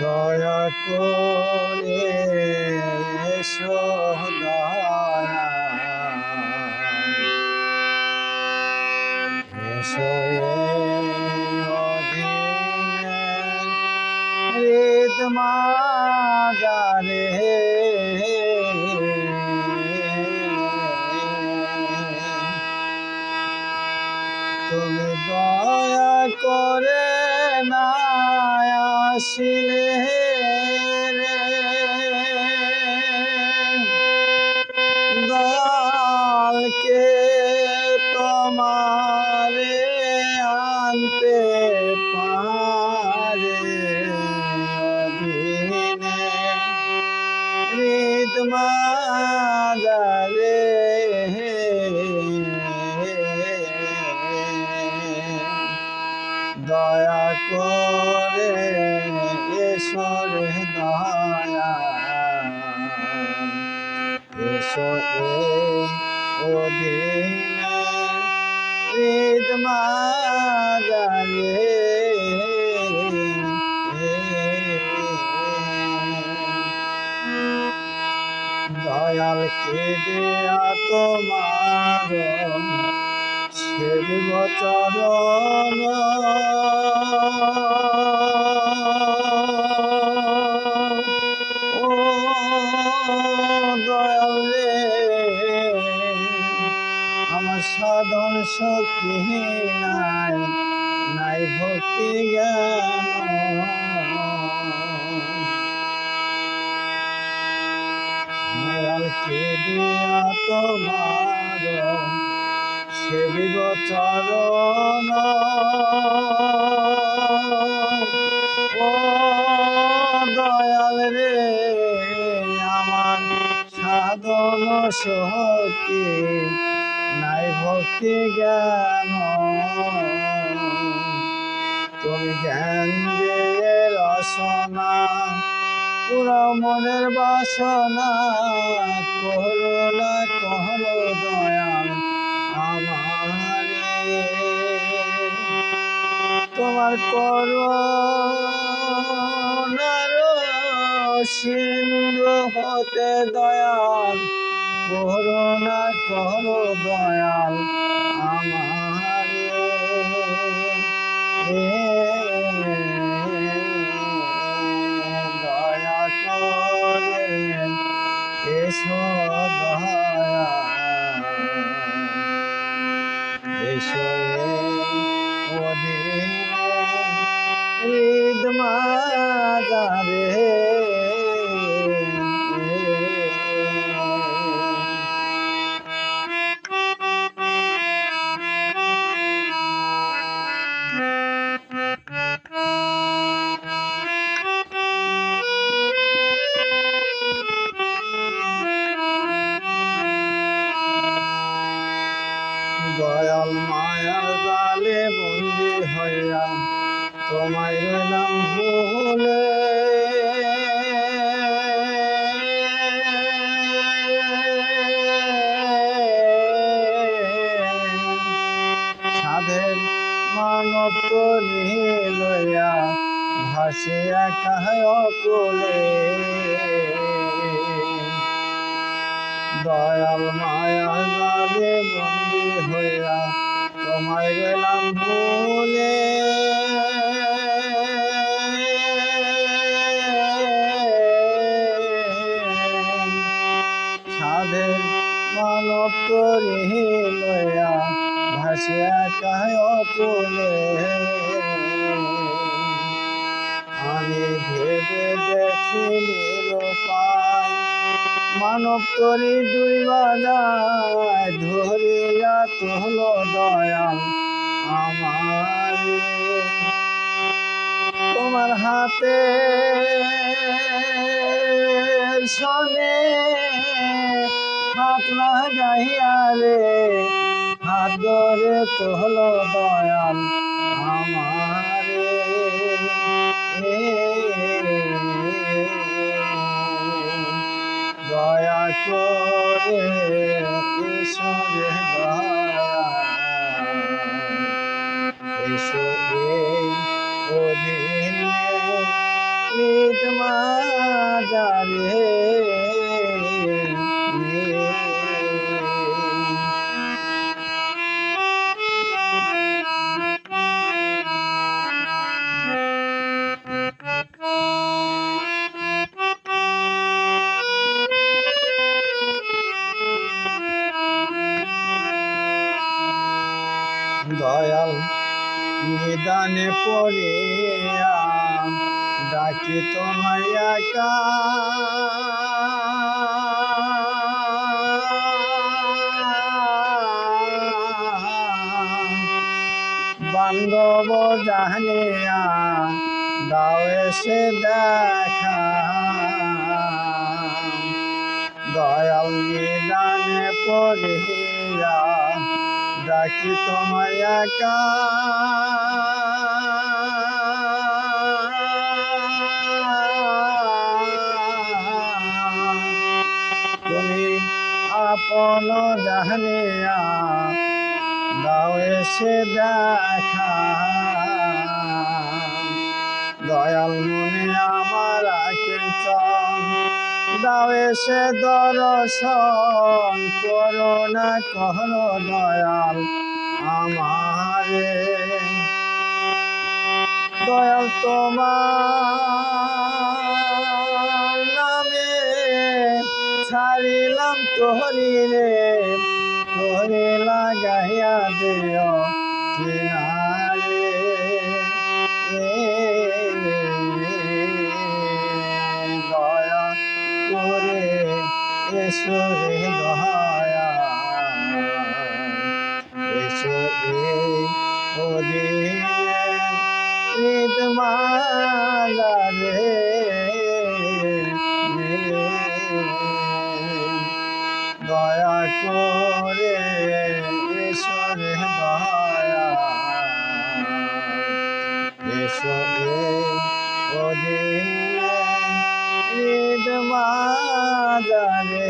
দয়া করে দয়া রেদ মাজারে। আসিলে করে ঈশ্বর দয়া এসো অধীনে হৃদ মাজারে। দয়াল কে দেয়া তোমার? সেবিব চরণ শক্তি নাই নাই ভক্তি জ্ঞান। দয়ালকে দিয়া তোমার সেবিব চরণ ও দয়াল রে, আমার সাধন নাই ভক্তি জ্ঞান। তুমি জ্ঞান দিয়ে রসনা পুরা মনের বাসনা করুণা কর দয়াল আমারে। তোমার করুণার সিন্ধু হতে দয়াল করুণা কর দয়াল আমারে। দয়া করে এসো দয়া এসো ওদিন ঈদ দয়াল মায়ার জালে বন্দি হইয়া তোমায় রইলাম ভুলে। সাধের মানব তরি লইয়া ভাসিয়া কাহায় অকুলে। দয়াল মায়া জালে বন্দি হইয়া তোমায় গেলাম ভুলে সাধের মানব তরি লইয়া ভাসিয়া কাহায় অকুলে। আমি ভেবে দেখিনি মানব তরি দুই বাজায়, ধরিয়া তোল দয়াল আমার তোমার হাতে সনে হাত লাগাইয়া রে, হাত ধরে তোল দয়াল আমারে দয়া করে ঈশ্বরে ঈশ্বরে অধীনে দয়াল নিদানে পড়িয়া ডাকি তোমায় বান্ধব জানিয়া দাও এসে দেখা। দয়াল নিদানে পড়িয়া ডাকি তোমায় তুমি আপন জানিয়া দাও এসে দেখা। দয়াল মনে আমার দাও এসে দর্শন করোনা কর দয়াল আমারে। দয়াল তোমার নামে ছাড়িলাম তোহরি রে তোরে লাগাইয়া দিও কিনারে এসো রে দয়া এসো রে ওদিনে ঈদ মালা রে দয়া করে ঈশ্বরে দয়া এসো রে ওদিনে ঈদ মাজারে